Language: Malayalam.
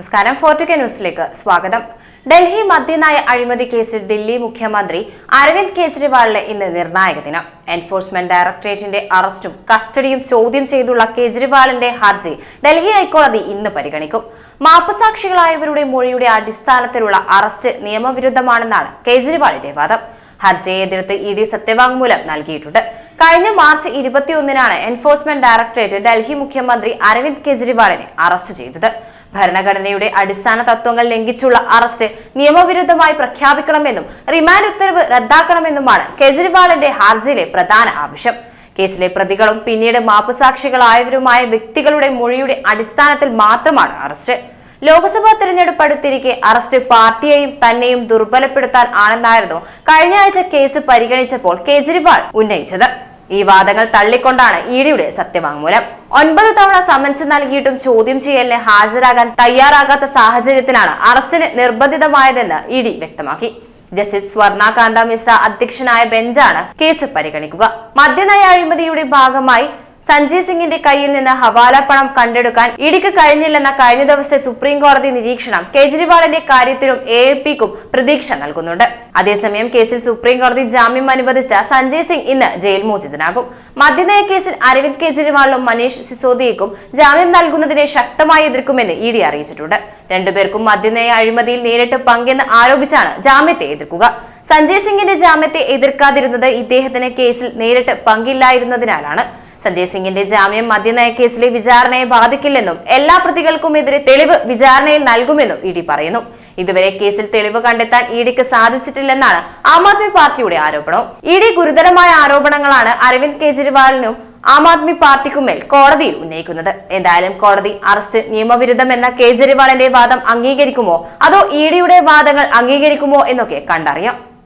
നമസ്കാരം. ഫോർട്ടുക ന്യൂസിലേക്ക് സ്വാഗതം. ഡൽഹി മദ്യനയ അഴിമതി കേസിൽ ദില്ലി മുഖ്യമന്ത്രി അരവിന്ദ് കെജ്രിവാളിന് ഇന്ന് നിർണായക ദിനം. എൻഫോഴ്സ്മെന്റ് ഡയറക്ടറേറ്റിന്റെ അറസ്റ്റും കസ്റ്റഡിയും ചോദ്യം ചെയ്തുള്ള കെജ്രിവാളിന്റെ ഹർജി ഡൽഹി ഹൈക്കോടതി ഇന്ന് പരിഗണിക്കും. മാപ്പുസാക്ഷികളായവരുടെ മൊഴിയുടെ അടിസ്ഥാനത്തിലുള്ള അറസ്റ്റ് നിയമവിരുദ്ധമാണെന്നാണ് കെജ്രിവാളിന്റെ വാദം. ഹർജിയെ എതിർത്ത് ഇ ഡി സത്യവാങ്മൂലം നൽകിയിട്ടുണ്ട്. കഴിഞ്ഞ മാർച്ച് ഇരുപത്തിയൊന്നിനാണ് എൻഫോഴ്സ്മെന്റ് ഡയറക്ടറേറ്റ് ഡൽഹി മുഖ്യമന്ത്രി അരവിന്ദ് കെജ്രിവാളിനെ അറസ്റ്റ് ചെയ്തത്. ഭരണഘടനയുടെ അടിസ്ഥാന തത്വങ്ങൾ ലംഘിച്ചുള്ള അറസ്റ്റ് നിയമവിരുദ്ധമായി പ്രഖ്യാപിക്കണമെന്നും റിമാൻഡ് ഉത്തരവ് റദ്ദാക്കണമെന്നുമാണ് കെജ്രിവാളിന്റെ ഹർജിയിലെ പ്രധാന ആവശ്യം. കേസിലെ പ്രതികളും പിന്നീട് മാപ്പുസാക്ഷികളായവരുമായ വ്യക്തികളുടെ മൊഴിയുടെ അടിസ്ഥാനത്തിൽ മാത്രമാണ് അറസ്റ്റ്. ലോക്സഭാ തെരഞ്ഞെടുപ്പ് അടുത്തിരിക്കെ അറസ്റ്റ് പാർട്ടിയെയും തന്നെയും ദുർബലപ്പെടുത്താൻ ആണെന്നായിരുന്നു കഴിഞ്ഞ ആഴ്ച കേസ് പരിഗണിച്ചപ്പോൾ കേജ്രിവാൾ ഉന്നയിച്ചത്. ഈ വാദങ്ങൾ തള്ളിക്കൊണ്ടാണ് ഇഡിയുടെ സത്യവാങ്മൂലം. ഒൻപത് തവണ സമൻസ് നൽകിയിട്ടും ചോദ്യം ചെയ്യലിന് ഹാജരാകാൻ തയ്യാറാകാത്ത സാഹചര്യത്തിലാണ് അറസ്റ്റിന് നിർബന്ധിതമായതെന്ന് ഇ ഡി വ്യക്തമാക്കി. ജസ്റ്റിസ് സ്വർണാകാന്ത മിശ്ര അധ്യക്ഷനായ ബെഞ്ചാണ് കേസ് പരിഗണിക്കുക. മദ്യനയ അഴിമതിയുടെ ഭാഗമായി സഞ്ജയ് സിംഗിന്റെ കയ്യിൽ നിന്ന് ഹവാല പണം കണ്ടെടുക്കാൻ ഇടിക്ക് കഴിഞ്ഞില്ലെന്ന കഴിഞ്ഞ ദിവസത്തെ സുപ്രീം കോടതി നിരീക്ഷണം കേജ്രിവാളിന്റെ കാര്യത്തിലും എ പിക്കും പ്രതീക്ഷ നൽകുന്നുണ്ട്. അതേസമയം കേസിൽ സുപ്രീം കോടതി ജാമ്യം അനുവദിച്ച സഞ്ജയ് സിംഗ് ഇന്ന് ജയിൽ മോചിതനാകും. മദ്യനയ കേസിൽ അരവിന്ദ് കെജ്രിവാളിനും മനീഷ് സിസോദിയക്കും ജാമ്യം നൽകുന്നതിനെ ശക്തമായി എതിർക്കുമെന്ന് ഇ ഡി അറിയിച്ചിട്ടുണ്ട്. രണ്ടുപേർക്കും മദ്യനയ അഴിമതിയിൽ നേരിട്ട് പങ്കെന്ന് ആരോപിച്ചാണ് ജാമ്യത്തെ എതിർക്കുക. സഞ്ജയ് സിംഗിന്റെ ജാമ്യത്തെ എതിർക്കാതിരുന്നത് ഇദ്ദേഹത്തിന് കേസിൽ നേരിട്ട് പങ്കില്ലായിരുന്നതിനാലാണ്. സഞ്ജയ് സിംഗിന്റെ ജാമ്യം മദ്യനയ കേസിലെ വിചാരണയെ ബാധിക്കില്ലെന്നും എല്ലാ പ്രതികൾക്കുമെതിരെ തെളിവ് വിചാരണയിൽ നൽകുമെന്നും ഇ ഡി പറയുന്നു. ഇതുവരെ കേസിൽ തെളിവ് കണ്ടെത്താൻ ഇ ഡിക്ക് സാധിച്ചിട്ടില്ലെന്നാണ് ആം ആദ്മി പാർട്ടിയുടെ ആരോപണം. ഇ ഡി ഗുരുതരമായ ആരോപണങ്ങളാണ് അരവിന്ദ് കെജ്രിവാളിനും ആം ആദ്മി പാർട്ടിക്കുമേൽ കോടതിയിൽ ഉന്നയിക്കുന്നത്. എന്തായാലും കോടതി അറസ്റ്റ് നിയമവിരുദ്ധം എന്ന കേജ്രിവാളിന്റെ വാദം അംഗീകരിക്കുമോ? അതോ ഇ ഡിയുടെ വാദങ്ങൾ അംഗീകരിക്കുമോ എന്നൊക്കെ കണ്ടറിയാം.